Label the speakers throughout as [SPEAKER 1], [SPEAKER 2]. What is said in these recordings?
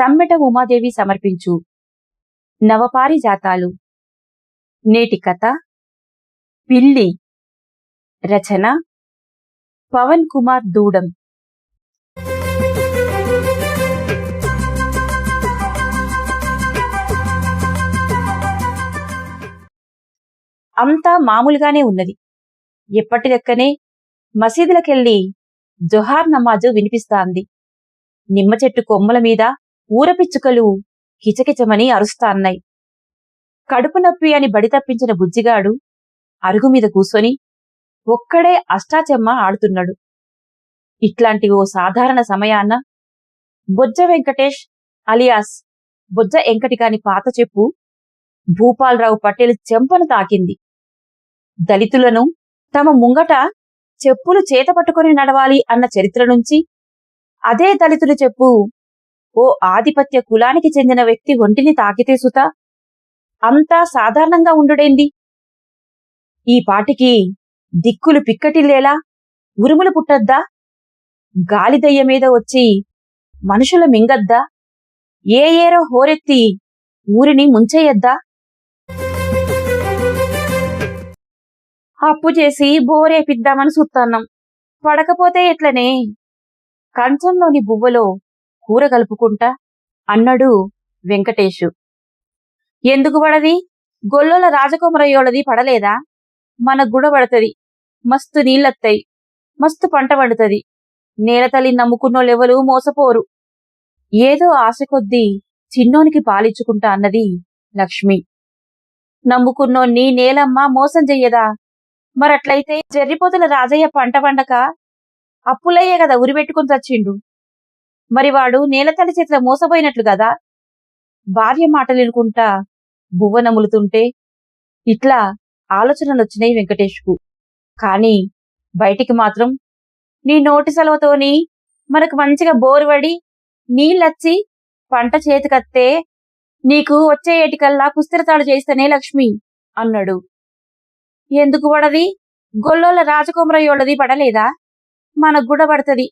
[SPEAKER 1] సమ్మెట ఉమాదేవి సమర్పించు. నవపారిజాతాలు. నేటి కథ. పిల్లి. రచన. పవన్ కుమార్ దూడం. అంతా మామూలుగానే ఉన్నది. ఎప్పటి లెక్కనే మసీదులకెళ్ళి జొహార్ నమాజు వినిపిస్తాంది. నిమ్మ చెట్టు కొమ్మల మీద ఊరపిచ్చుకలు కిచకిచమని అరుస్తాన్నాయి కడుపు నొప్పి అని బడి తప్పించిన బుజ్జిగాడు అరుగు మీద కూసొని ఒక్కడే అష్టాచెమ్మ ఆడుతున్నాడు. ఇట్లాంటి ఓ సాధారణ సమయాన్న బొజ్జ వెంకటేష్ అలియాస్ బొజ్జ ఎంకటికాని పాత చెప్పు భూపాలరావు పటేల్ చెంపను తాకింది. దళితులను తమ ముంగట చెప్పులు చేత పట్టుకొని నడవాలి అన్న చరిత్ర నుంచి అదే దళితులు చెప్పు ఓ ఆధిపత్య కులానికి చెందిన వ్యక్తి ఒంటిని తాకితే సుత? అంతా సాధారణంగా ఉండుడేంది? ఈ పాటికి దిక్కులు పిక్కటిల్లేలా? ఉరుములు పుట్టద్దా? గాలిదయ్య మీద వచ్చి మనుషుల మింగద్దా? ఏ ఏరో హోరెత్తి ఊరిని ముంచేయద్దా అప్పు చేసి బోరేపిద్దామని సుత్తన్నాం. పడకపోతే ఎట్లనే? కంచంలోని బువ్వలో కూర కలుపుకుంటా? అన్నాడు వెంకటేషు ఎందుకు పడది? గొల్లోల రాజకుమరయ్యోళ్ళది పడలేదా? మన గుడ పడతది. మస్తు నీళ్ళత్తాయి. మస్తు పంట పండుతది. నేలతల్లి నమ్ముకున్నోళ్ళెవరు మోసపోరు. ఏదో ఆశ కొద్దీ చిన్నోనికి పాలిచ్చుకుంటా అన్నది లక్ష్మి. నమ్ముకున్నోన్ని నేలమ్మ మోసం చెయ్యదా? మరట్లయితే జర్రిపోతుల రాజయ్య పంట పండక? అప్పులయ్యే కదా ఉరిపెట్టుకుని చచ్చిండు మరి వాడు నేలతల్లి చేతిలో మోసపోయినట్లు కదా? భార్య మాటలు వినుకుంటా బువ్వ నములుతుంటే ఇట్లా ఆలోచనలొచ్చినాయి వెంకటేష్కు. కాని బయటికి మాత్రం నీ నోటి సెలవుతోని మనకు మంచిగా బోరు పడి నీళ్ళొచ్చి పంట చేతికత్తే నీకు వచ్చే ఏటికల్లా కుస్తరతాడు చేస్తేనే లక్ష్మి అన్నాడు. ఎందుకు పడది? గొల్లోల రాజకుమరయ్యోళ్ళది పడలేదా? మనకు కూడా పడుతుంది.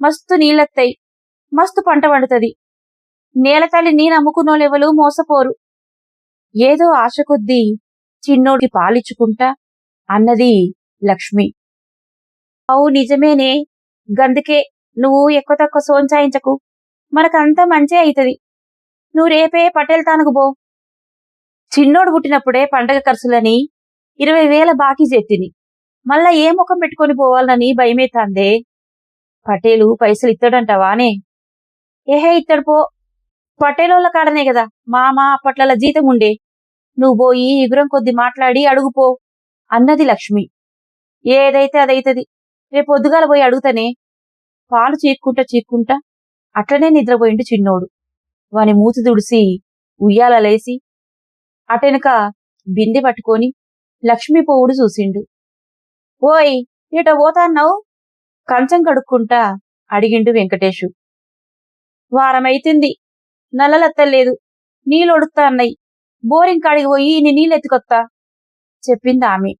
[SPEAKER 1] మస్తు నీళ్ళత్తాయి. మస్తు పంట పండుతుంది. నేలతల్లి నీ నమ్ముకున్నోళ్ళెవలు మోసపోరు. ఏదో ఆశ కొద్దీ చిన్నోడికి పాలిచ్చుకుంటా అన్నది లక్ష్మి. అవు నిజమేనే గందుకే నువ్వు ఎక్కువ తక్కువ సోంచాయించకు. మనకంతా మంచే అవుతుంది నువ్వు రేపే పటేల్ తానుకు బో చిన్నోడు పుట్టినప్పుడే పండగ ఖర్చులని ఇరవై వేల బాకీ చేతిని. మళ్ళా ఏ ముఖం పెట్టుకొని పోవాలని భయమేతాందే పటేలు పైసలు ఇస్తాడంటావానే ఏహే ఇత్తడు పో. పటేలోళ్ళ కాడనే కదా. మామ అప్పట్ల జీతం ఉండే. నువ్వు పోయి ఇగురం కొద్ది మాట్లాడి అడుగుపో అన్నది లక్ష్మి. ఏదైతే అదైతది. రేపు పొద్దుగాల పోయి అడుగుతానే. పాలు చీక్కుంటా చీక్కుంటా అట్లనే నిద్రపోయిండు చిన్నోడు. వాని మూతి దుడిసి ఉయ్యాల లేసి అటెనక బిందె పట్టుకొని లక్ష్మీ పోవుడు చూసిండు. ఓయ్ ఇట పోతాన్నావు? కంచం కడుక్కుంటా అడిగిండు వెంకటేషు. వారమైతుంది. నల్లలెత్తలేదు. నీళ్ళొడుతా అన్నయ్య. బోరింగ్ కాడికి పోయి నీ నీళ్ళెత్తుకొత్తా. చెప్పింది ఆమె.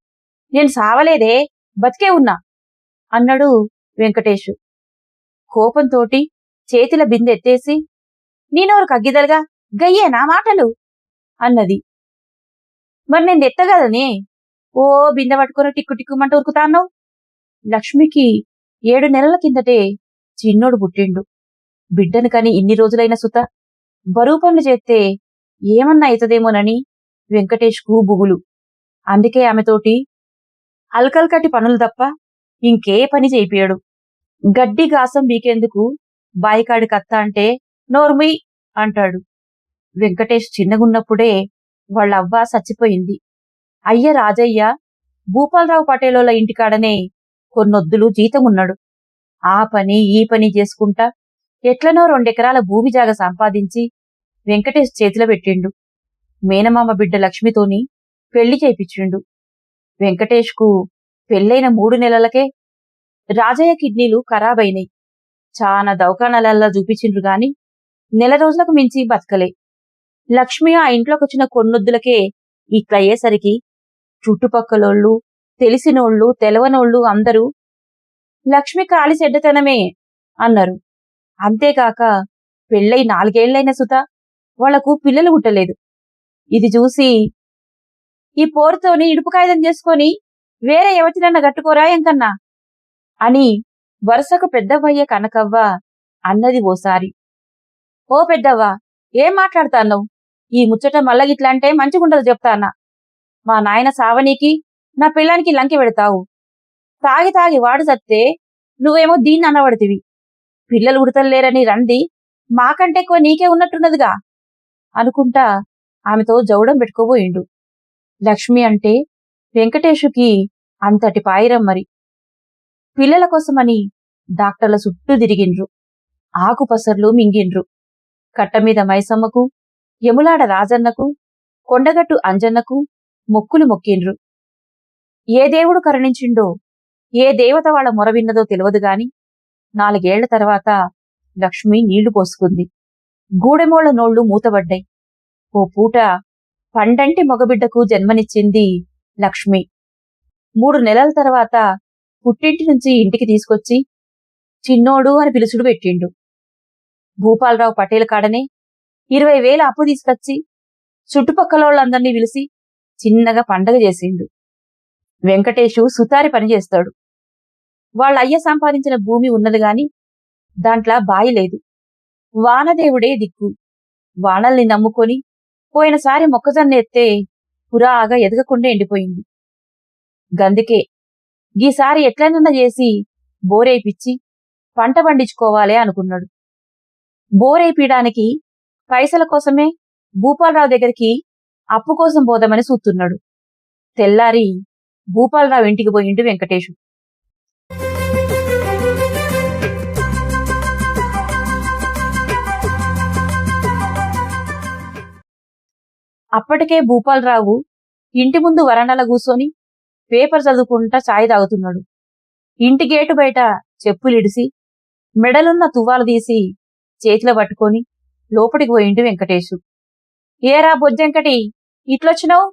[SPEAKER 1] నేను సావలేదే బతికే ఉన్నా అన్నాడు వెంకటేషు. కోపంతోటి చేతిల బిందెత్తేసి నేనెవరు కగ్గిదలుగా గయ్యే నా మాటలు అన్నది. మరి నేను ఎత్తగదనే ఓ బిందె పట్టుకుని టిక్కు టిక్కుమంట ఉరుకుతాను లక్ష్మికి ఏడు నెలల కిందటే చిన్నోడు పుట్టిండు. బిడ్డను కని ఇన్ని రోజులైన సుత బరువు పనులు చేస్తే ఏమన్నా అవుతుందేమోనని వెంకటేష్కు బుగులు. అందుకే ఆమెతోటి అల్కల్కటి పనులు తప్ప ఇంకే పని చేయిపోయాడు. గడ్డి గాసం బీకేందుకు బాయికాడి కత్త అంటే నోర్మి అంటాడు. వెంకటేష్ చిన్నగున్నప్పుడే వాళ్ళ అవ్వ చచ్చిపోయింది అయ్య రాజయ్య భూపాలరావు పటేలోల ఇంటికాడనే కొన్నొద్దులు జీతమున్నాడు. ఆ పని ఈ పని చేసుకుంటా ఎట్లనో రెండెకరాల భూమి జాగ సంపాదించి వెంకటేష్ చేతిలో పెట్టిండు. మేనమామ బిడ్డ లక్ష్మితోని పెళ్ళి చేయించిండు వెంకటేష్కు పెళ్ళైన మూడు నెలలకే రాజయ్య కిడ్నీలు ఖరాబైనాయి. చాలా దవకాణాలల్లా చూపించిండ్రు గాని నెల రోజులకు మించి బతకలే. లక్ష్మి ఆ ఇంట్లోకి వచ్చిన కొన్నొద్దులకే ఇట్లయ్యేసరికి చుట్టుపక్కలోళ్ళు తెలిసినోళ్ళు తెలవనోళ్ళు అందరూ లక్ష్మి కాలి చెడ్డతనమే అన్నారు. అంతేకాక పెళ్ళై నాలుగేళ్ళైన సుత వాళ్ళకు పిల్లలు పుట్టలేదు. ఇది చూసి ఈ పోరుతోని ఇడుపు కాగితం చేసుకొని వేరే యువతినన్న గట్టుకోరా ఎంకన్నా? అని వరుసకు పెద్దవయ్య కనకవ్వ అన్నది ఓసారి. ఓ పెద్దవ్వ ఏం మాట్లాడతాన్నావు? ఈ ముచ్చట మల్లగిట్లా అంటే మంచిగుండదు చెప్తానా మా నాయన సావనీకి నా పిల్లానికి లంకి పెడతావు. తాగి తాగి వాడు సత్తే నువ్వేమో దీన్ని అనబడితివి పిల్లలు ఉడతలేరని రంది మాకంటే ఎక్కువ నీకే ఉన్నట్టున్నదిగా అనుకుంటా ఆమెతో జౌడం పెట్టుకోబోయిండు. లక్ష్మి అంటే వెంకటేషుకి అంతటి పాయిరం మరి. పిల్లల కోసమని డాక్టర్ల చుట్టూ తిరిగిండ్రు. ఆకుపసర్లు మింగిండ్రు. కట్టమీద మైసమ్మకు యములాడ రాజన్నకు కొండగట్టు అంజన్నకు మొక్కులు మొక్కిండ్రు. ఏ దేవుడు కరుణించిండో ఏ దేవత వాళ్ళ మొర విన్నదో తెలియదు గాని నాలుగేళ్ళ తర్వాత లక్ష్మి నీళ్ళు పోసుకుంది. గూడెమోళ్ళ నోళ్ళు మూతబడ్డాయి. ఓ పూట పండంటి మగబిడ్డకు జన్మనిచ్చింది లక్ష్మి. మూడు నెలల తర్వాత పుట్టింటి నుంచి ఇంటికి తీసుకొచ్చి చిన్నోడు అని పిలుచుడు పెట్టిండు. భూపాలరావు పటేల్ కాడనే ఇరవై వేల అప్పు తీసుకొచ్చి చుట్టుపక్కలోళ్ళందర్నీ పిలిచి చిన్నగా పండగ చేసిండు. వెంకటేషు సుతారి పని చేస్తాడు. వాళ్ళ అయ్య సంపాదించిన భూమి ఉన్నది గాని దాంట్లో బాయి లేదు. వానదేవుడే దిక్కు. వానల్ని నమ్ముకొని పోయినసారి మొక్కజొన్న ఎత్తే పురాగా ఎదగకుండా ఎండిపోయింది. గందుకే ఈసారి ఎట్లనన్నా చేసి బోరేపిచ్చి పంట పండించుకోవాలే అనుకున్నాడు. బోరేపీయడానికి పైసల కోసమే భూపాలరావు దగ్గరికి అప్పు కోసం పోదామని చూస్తున్నాడు తెల్లారి భూపాలరావు ఇంటికి పోయిండు వెంకటేశుడు అప్పటికే భూపాలరావు ఇంటి ముందు వరండాల కూసోని పేపర్ చదువుకుంటా చాయ్ తాగుతున్నాడు. ఇంటి గేటు బయట చెప్పులిడిసి మెడలున్న తువ్వాలు తీసి చేతిలో పట్టుకొని లోపలికి పోయిండు వెంకటేశు. ఏరా బొజ్జెంకటి ఇట్లొచ్చినావు?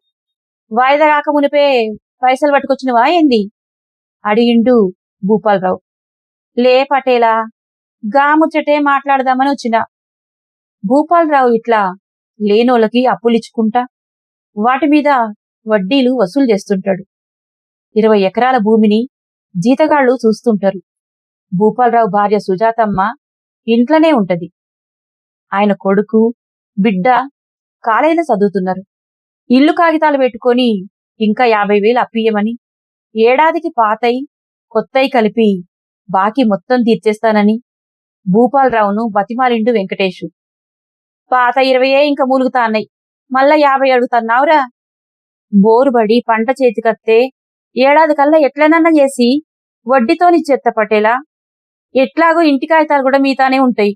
[SPEAKER 1] వాయిదా కాక మునిపే పైసలు పట్టుకొచ్చినవా ఏంది? అడిగిండు భూపాలరావు. లే పటేలా గాముచ్చటే మాట్లాడదామని వచ్చిన. భూపాలరావు ఇట్లా లేనోళ్ళకి అప్పులిచ్చుకుంటా వాటి మీద వడ్డీలు వసూలు చేస్తుంటాడు. ఇరవై ఎకరాల భూమిని జీతగాళ్ళు చూస్తుంటారు. భూపాలరావు భార్య సుజాతమ్మ ఇంట్లోనే ఉంటది. ఆయన కొడుకు బిడ్డ కాలేజీలో చదువుతున్నారు. ఇల్లు కాగితాలు పెట్టుకొని ఇంకా యాభై వేలు అప్పియమని ఏడాదికి పాతై కొత్తయి కలిపి బాకీ మొత్తం తీర్చేస్తానని భూపాలరావును బతిమాలిండు వెంకటేశు పాత ఇరవయే ఇంకా మూలుగుతాన్నాయి. మళ్ళా యాభై అడుగుతున్నావురా? బోరుబడి పంట చేతికత్తే ఏడాది కల్లా ఎట్లనన్నా చేసి వడ్డీతోని చెత్త పట్టేలా ఎట్లాగో ఇంటి కాగితాలు కూడా మీతానే ఉంటాయి.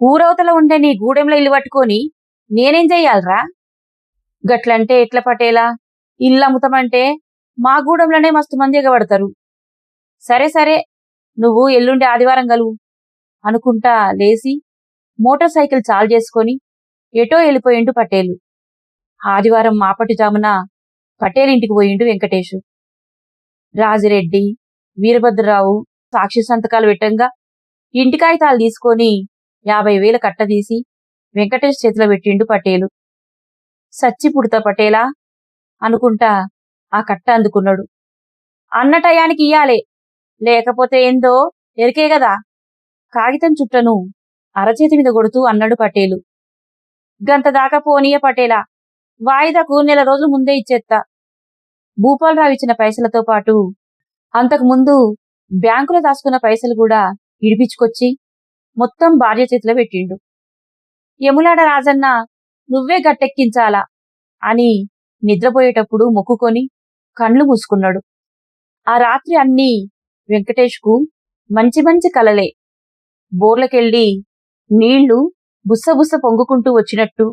[SPEAKER 1] ఊరవతల ఉండే నీ గూడెంలో ఇల్లు పట్టుకొని నేనేం చెయ్యాలరా? గట్లంటే ఎట్ల పటేలా ఇల్లు అమ్ముతామంటే మా గూడెంలోనే మస్తు మంది ఎగబడతారు. సరే సరే నువ్వు ఎల్లుండి ఆదివారం గలువు అనుకుంటా లేసి మోటార్ సైకిల్ చాలు చేసుకొని ఎటో వెళ్ళిపోయిండు పటేలు. ఆదివారం మాపటి జామున పటేల్ ఇంటికి పోయిండు వెంకటేషు. రాజిరెడ్డి వీరభద్రరావు సాక్షి సంతకాలు పెట్టంగా ఇంటి కాగితాలు తీసుకొని యాభై వేల కట్ట తీసి వెంకటేష్ చేతిలో పెట్టిండు పటేలు. సచ్చి పుడతా పటేలా అనుకుంటా ఆ కట్ట అందుకున్నాడు. అన్న టయానికి ఇయ్యాలే లేకపోతే ఏందో ఎరికే కదా. కాగితం చుట్టను అరచేతి మీద కొడుతూ అన్నాడు పటేలు. గంత దాకా పోనీయ పటేలా వాయిదాకు నెల రోజులు ముందే ఇచ్చేత్తా. భూపాలరావు ఇచ్చిన పైసలతో పాటు అంతకు ముందు బ్యాంకులో దాచుకున్న పైసలు కూడా ఇడిపించుకొచ్చి మొత్తం భార్య చేతిలో పెట్టిండు. యములాడ రాజన్న నువ్వే గట్టెక్కించాలా అని నిద్రపోయేటప్పుడు మొక్కుకొని కండ్లు మూసుకున్నాడు. ఆ రాత్రి అన్నీ వెంకటేష్కు మంచి మంచి కలలే. బోర్లకెళ్ళి నీళ్ళు బుస్సబుస్స పొంగుకుంటూ వచ్చినట్టు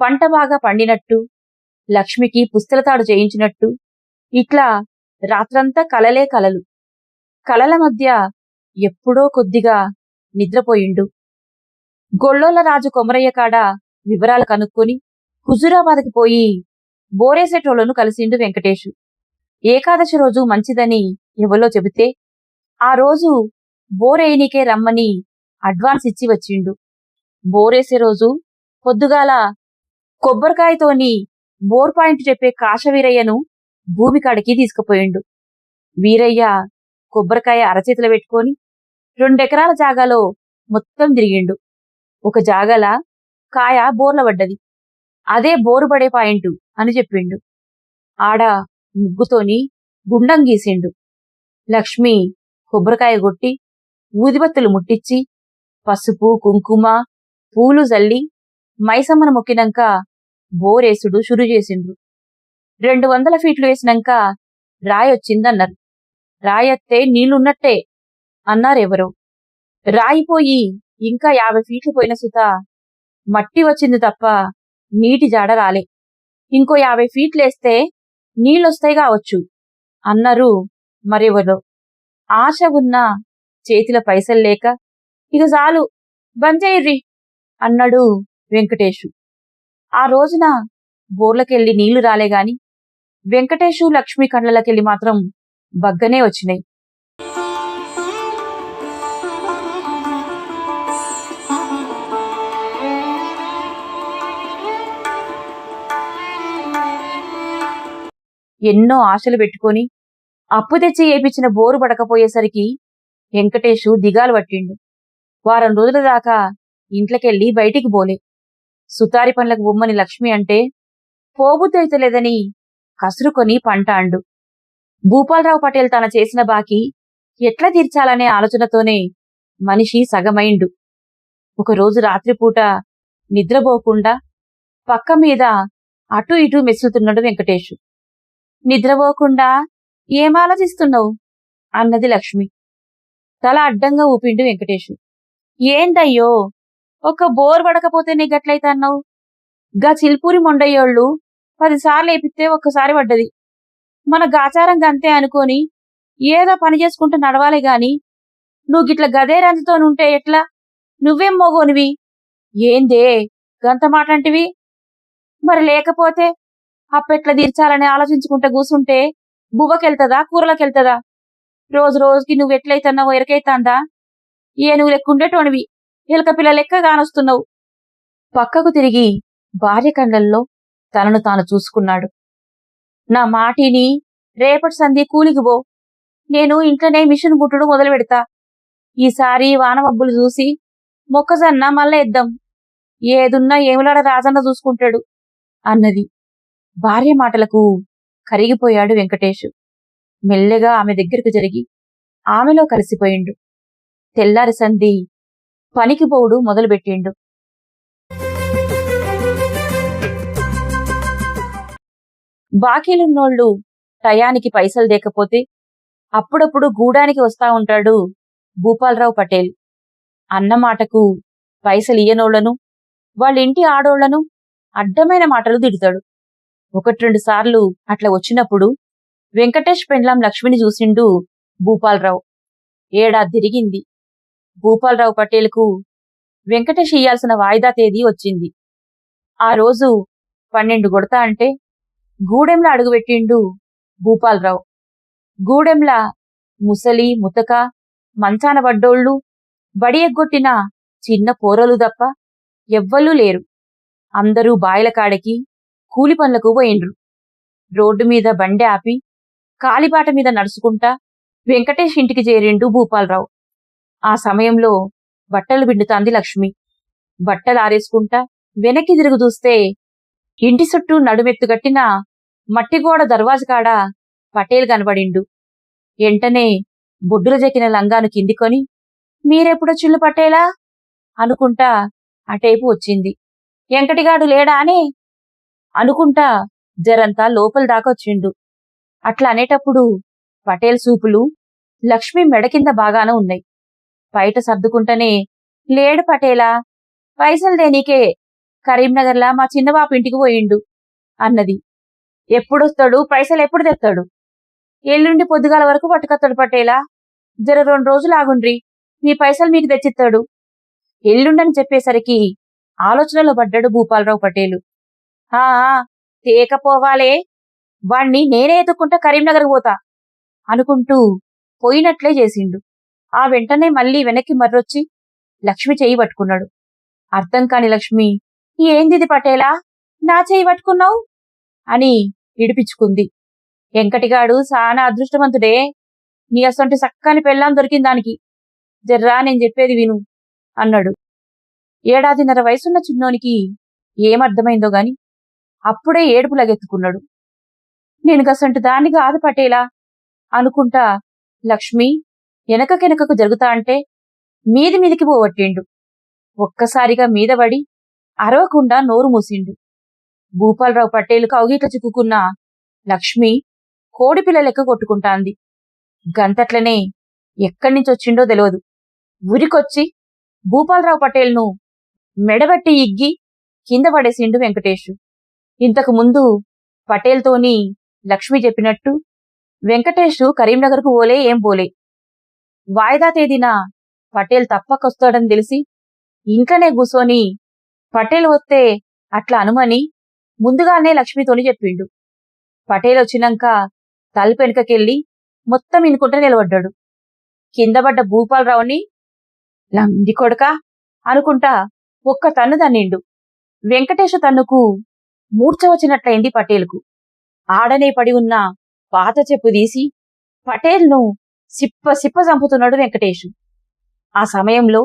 [SPEAKER 1] పంట బాగా పండినట్టు లక్ష్మికి పుస్తలతాడు చేయించినట్టు ఇట్లా రాత్రంతా కలలే కలలు. కలల మధ్య ఎప్పుడో కొద్దిగా నిద్రపోయిండు. గొళ్ళోల రాజు కొమరయ్య కాడ వివరాలు కనుక్కొని హుజురాబాద్కి పోయి బోరేసేటోళ్ళను కలిసిండు వెంకటేషు. ఏకాదశి రోజు మంచిదని ఎవలో చెబితే ఆ రోజు బోరేయనికే రమ్మని అడ్వాన్స్ ఇచ్చి వచ్చిండు. బోరేసే రోజు పొద్దుగాల కొబ్బరికాయతోని బోర్ పాయింట్ చెప్పే కాశవీరయ్యను భూమి కాడికి తీసుకుపోయిండు. వీరయ్య కొబ్బరికాయ అరచేతిలో పెట్టుకొని రెండెకరాల జాగాలో మొత్తం తిరిగిండు. ఒక జాగాల కాయ బోర్ల పడ్డది. అదే బోరు పడే పాయింట్ అని చెప్పిండు. ఆడ ముగ్గుతోని గుండం గీసిండు. లక్ష్మి కొబ్బరికాయ కొట్టి ఊదిబత్తులు ముట్టించి పసుపు కుంకుమ పూలు జల్లి మైసమ్మను మొక్కినాక బోరేసుడు షురు చేసిండ్రు. రెండు వందల ఫీట్లు వేసినాక రాయొచ్చిందన్నారు రాయత్తే నీళ్ళున్నట్టే అన్నారెవరో. రాయిపోయి ఇంకా యాభై ఫీట్లు పోయిన సుత మట్టి వచ్చింది తప్ప నీటి జాడ రాలే. ఇంకో యాభై ఫీట్లేస్తే నీళ్ళొస్తాయి కావచ్చు అన్నారు మరెవరో. ఆశ ఉన్న చేతిలో పైసలు లేక ఇక చాలు బంజయ్రి అన్నాడు వెంకటేషు. ఆ రోజున బోర్లకెళ్ళి నీళ్ళు రాలే గాని వెంకటేషు లక్ష్మి కండ్లకెళ్ళి మాత్రం బగ్గనే వచ్చినాయి. ఎన్నో ఆశలు పెట్టుకొని అప్పు తెచ్చి ఏపించిన బోరు పడకపోయేసరికి వెంకటేషు దిగాలు పట్టిండు. వారం రోజుల దాకా ఇంట్లోకెళ్ళి బయటికి పోలే. సుతారి పనులకు బొమ్మని లక్ష్మి అంటే పోబుద్దైతలేదని కసురుకొని పంట అండు. భూపాలరావు పటేల్ తన చేసిన బాకీ ఎట్లా తీర్చాలనే ఆలోచనతోనే మనిషి సగమైండు. ఒకరోజు రాత్రిపూట నిద్రపోకుండా పక్క మీద అటు ఇటు మెసులుతున్నాడు వెంకటేషు. నిద్రపోకుండా ఏం ఆలోచిస్తున్నావు? అన్నది లక్ష్మి. తల అడ్డంగా ఊపిండు వెంకటేషు. ఏందయ్యో? ఒక బోర్ పడకపోతే నీ గట్లయితే అన్నావు? గా చిల్పూరి మొండయ్యోళ్ళు పదిసార్లు ఏపిస్తే ఒక్కసారి పడ్డది. మన గాచారం గంతే అనుకొని ఏదో పని చేసుకుంటూ నడవాలి గాని నువ్వు గిట్ల గదే రంజుతోనుంటే ఎట్లా? నువ్వేం మోగోనివి? ఏందే? గంత మాటంటివి మరి లేకపోతే అప్పెట్లా తీర్చాలని ఆలోచించుకుంటే కూసుంటే బువ్వకెళ్తదా? కూరలకెళ్తదా? రోజు రోజుకి నువ్వు ఎట్లయితన్నావో ఎరకైతాందా? ఏనుగు లెక్కుండేటోనివి. ఇలక పిల్ల లెక్క కానొస్తున్నావు పక్కకు తిరిగి భార్య కండల్లో తనను తాను చూసుకున్నాడు. నా మాటిని రేపటి సంధి కూలికి పో. నేను ఇంట్లోనే మిషన్ గుట్టుడు మొదలు పెడతా. ఈసారి వానమబ్బులు చూసి మొక్కజొన్న మళ్ళా ఇద్దాం ఏదున్నా ఏమిలాడ రాజన్న చూసుకుంటాడు అన్నది. భార్య మాటలకు కరిగిపోయాడు వెంకటేషు. మెల్లగా ఆమె దగ్గరకు జరిగి ఆమెలో కలిసిపోయిండు. తెల్లారి సంధి పనికి పోవుడు మొదలుపెట్టిండు. బాకీలున్నోళ్ళు టయానికి పైసలు దేకపోతే అప్పుడప్పుడు గూడానికి వస్తా ఉంటాడు భూపాలరావు పటేల్. అన్నమాటకు పైసలు ఇయ్యనోళ్ళను వాళ్ళ ఇంటి ఆడోళ్ళను అడ్డమైన మాటలు తిడతాడు. ఒకటి రెండు సార్లు అట్లా వచ్చినప్పుడు వెంకటేష్ పెండ్లాం లక్ష్మిని చూసిండు భూపాలరావు ఏడాది తిరిగింది. భూపాలరావు పటేల్కు వెంకటేష్ ఇయ్యాల్సిన వాయిదా తేదీ వచ్చింది. ఆ రోజు పన్నెండు కొడతా అంటే గూడెంల అడుగుపెట్టిండు భూపాలరావు గూడెంల ముసలి ముతక మంచాన పడ్డోళ్ళు బడి ఎగ్గొట్టిన చిన్న పోరలు తప్ప ఎవ్వరూ లేరు. అందరూ బాయల కాడకి కూలి పనులకు పోయిండ్రు. రోడ్డు మీద బండి ఆపి కాలిబాట మీద నడుచుకుంటా వెంకటేష్ ఇంటికి చేరిండు భూపాలరావు ఆ సమయంలో బట్టలు పిండుతాంది లక్ష్మి. బట్టలు ఆరేసుకుంటా వెనక్కి తిరుగు చూస్తే ఇంటి చుట్టూ నడుమెత్తుగట్టిన మట్టిగోడ దర్వాజ కాడ పటేల్ కనబడిండు. ఎంటనే బొడ్డుల జకిన లంగాను కిందికొని మీరెప్పుడొచ్చిళ్ళు పటేలా? అనుకుంటా అటేపు వచ్చింది. ఎంకటిగాడు లేడా? అని అనుకుంటా జరంతా లోపల దాకొచ్చిండు అట్లా అనేటప్పుడు పటేల్ సూపులు లక్ష్మి మెడ కింద బాగానే ఉన్నాయి. బయట సర్దుకుంటనే లేడు పటేలా. పైసలు దేనికే? కరీంనగర్లా మా చిన్నబాపు ఇంటికి పోయిండు అన్నది. ఎప్పుడొస్తాడు? పైసలు ఎప్పుడు తెస్తాడు? ఎల్లుండి పొద్దుగాల వరకు పట్టుకొస్తాడు పటేలా. జర రెండు రోజులు ఆగుండ్రి. మీ పైసలు మీకు తెచ్చిస్తాడు. ఎల్లుండని చెప్పేసరికి ఆలోచనలో పడ్డాడు భూపాలరావు పటేలు. ఆ ఆ, తేకపోవాలే. వాణ్ణి నేనే ఎత్తుకుంటా కరీంనగర్ పోతా అనుకుంటూ పోయినట్లే చేసిండు. ఆ వెంటనే మళ్ళీ వెనక్కి మర్రొచ్చి లక్ష్మి చెయ్యి పట్టుకున్నాడు. అర్థం కాని లక్ష్మి ఏందిది పటేలా? నా చేయి పట్టుకున్నావు? అని ఇడిపించుకుంది వెంకటిగాడు సానా అదృష్టవంతుడే. నీ అసొంటి సక్కని పెళ్ళాం దొరికింది దానికి. జర్రా నేను చెప్పేది విను అన్నాడు. ఏడాదిన్నర వయసున్న చిన్నోనికి ఏమర్థమైందో గాని అప్పుడే ఏడుపు లగెత్తుకున్నాడు. నేను గసంటి దాన్ని కాదు పటేలా అనుకుంటా లక్ష్మి వెనకకెనకకు జరుగుతా అంటే మీది మీదికి పోవట్టిండు ఒక్కసారిగా మీద పడి అరవకుండా నోరు మూసిండు. భూపాలరావు పటేలు కౌగిట చిక్కుకున్న లక్ష్మి కోడిపిల్ల లెక్క కొట్టుకుంటాంది. గంతట్లనే ఎక్కడి నుంచి వచ్చిండో తెలియదు ఉరికొచ్చి భూపాలరావు పటేల్ను మెడబట్టి ఇగ్గి కింద పడేసిండు వెంకటేషు. ఇంతకు ముందు పటేల్తోని లక్ష్మి చెప్పినట్టు వెంకటేషు కరీంనగర్కు పోలే ఏం పోలే. వాయిదా తేదీన పటేల్ తప్పకొస్తాడని తెలిసి ఇంట్లోనే కూసోని పటేల్ వస్తే అట్లా అనుమని ముందుగానే లక్ష్మితోని చెప్పిండు. పటేల్ వచ్చినాక తలుపెనకకెళ్ళి మొత్తం ఇనుకుంటే నిలబడ్డాడు. కిందపడ్డ భూపాలరావుని లంది కొడక అనుకుంటా ఒక్క తన్ను తన్నిండు. వెంకటేశ తన్నుకు మూర్ఛ వచ్చినట్లయింది పటేల్కు. ఆడనే పడి ఉన్న పాత చెప్పు తీసి పటేల్ను సిప్ప సిప్ప చంపుతున్నాడు వెంకటేషు. ఆ సమయంలో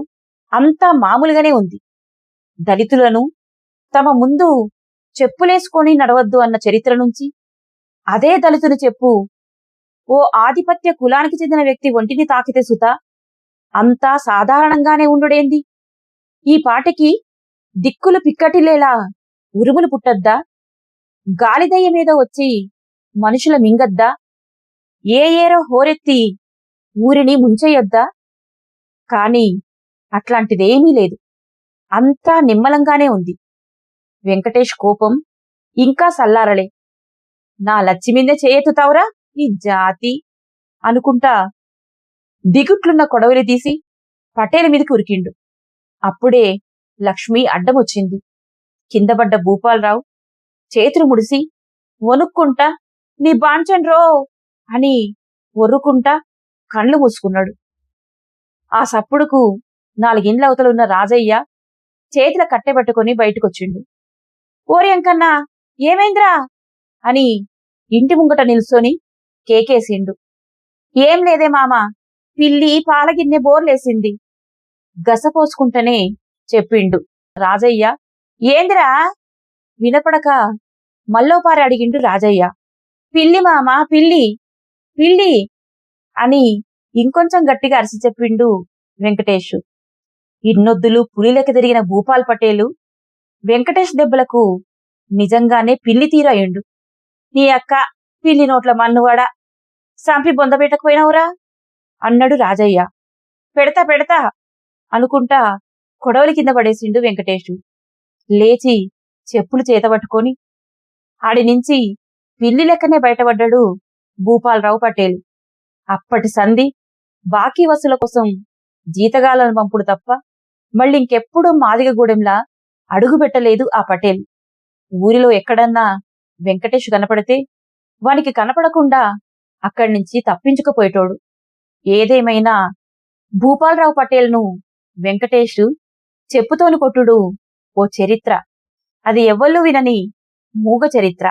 [SPEAKER 1] అంతా మామూలుగానే ఉంది. దళితులను తమ ముందు చెప్పులేసుకొని నడవద్దు అన్న చరిత్ర నుంచి అదే దళితుని చెప్పు. ఓ ఆధిపత్య కులానికి చెందిన వ్యక్తి ఒంటిని తాకితే సుత అంతా సాధారణంగానే ఉండుడేంది? ఈ పాటికి దిక్కులు పిక్కటిలేలా ఉరుములు పుట్టద్దా? గాలిదయ్య మీద వచ్చి మనుషుల మింగద్దా? ఏ ఏరో హోరెత్తి ఊరిని ముంచెయ్యొద్దా కాని అట్లాంటిదేమీ లేదు. అంతా నిమ్మలంగానే ఉంది. వెంకటేష్ కోపం ఇంకా సల్లారలే. నా లచ్చిమిందే చేయెత్తుతావురా ఈ జాతి? అనుకుంటా దిగుట్లున్న కొడవలి తీసి పటేల మీదకి ఉరికిండు. అప్పుడే లక్ష్మి అడ్డమొచ్చింది. కిందపడ్డ భూపాలరావు చేతులు ముడిసి వణుక్కుంటా నీ బాంచండ్రో అని ఒర్రుకుంటా కళ్ళు మూసుకున్నాడు. ఆ సప్పుడుకు నాలుగిండ్ల అవతలున్న రాజయ్య చేతుల కట్టెబట్టుకుని బయటకొచ్చిండు. ఓరి అంకన్నా ఏమైందిరా? అని ఇంటి ముంగట నిల్చొని కేకేసిండు. ఏం లేదే మామ పిల్లి పాలగిన్నె బోర్లేసింది. గసపోసుకుంటనే చెప్పిండు రాజయ్య. ఏందిరా? వినపడక మల్లోపారి అడిగిండు రాజయ్య. పిల్లి మామ పిల్లి పిల్లి అని ఇంకొంచెం గట్టిగా అరిసి చెప్పిండు వెంకటేష్. ఇన్నొద్దులు పులిలకి తిరిగిన భూపాల్ పటేలు వెంకటేష్ దెబ్బలకు నిజంగానే పిల్లి తీరయ్యుండు నీ అక్క పిల్లి నోట్ల మన్నువాడా సంపి బొందబెట్టకపోయినావురా అన్నాడు రాజయ్య. పెడతా పెడతా అనుకుంటా కొడవలి కింద పడేసిండు వెంకటేషు. లేచి చెప్పులు చేతబట్టుకొని ఆడి నుంచి పిల్లి లెక్కనే బయటపడ్డాడు భూపాలరావు పటేల్. అప్పటి సంధి బాకీ వసూల కోసం జీతగాలను పంపుడు తప్ప మళ్ళింకెప్పుడూ మాదిగగూడెంలా అడుగుపెట్టలేదు ఆ పటేల్. ఊరిలో ఎక్కడన్నా వెంకటేష్ కనపడితే వానికి కనపడకుండా అక్కడి నుంచి తప్పించుకుపోయేటోడు. ఏదేమైనా భూపాలరావు పటేల్ను వెంకటేష్ చెప్పుతోని కొట్టుడు ఓ చరిత్ర. అది ఎవ్వళ్ళు వినని మూగ చరిత్ర.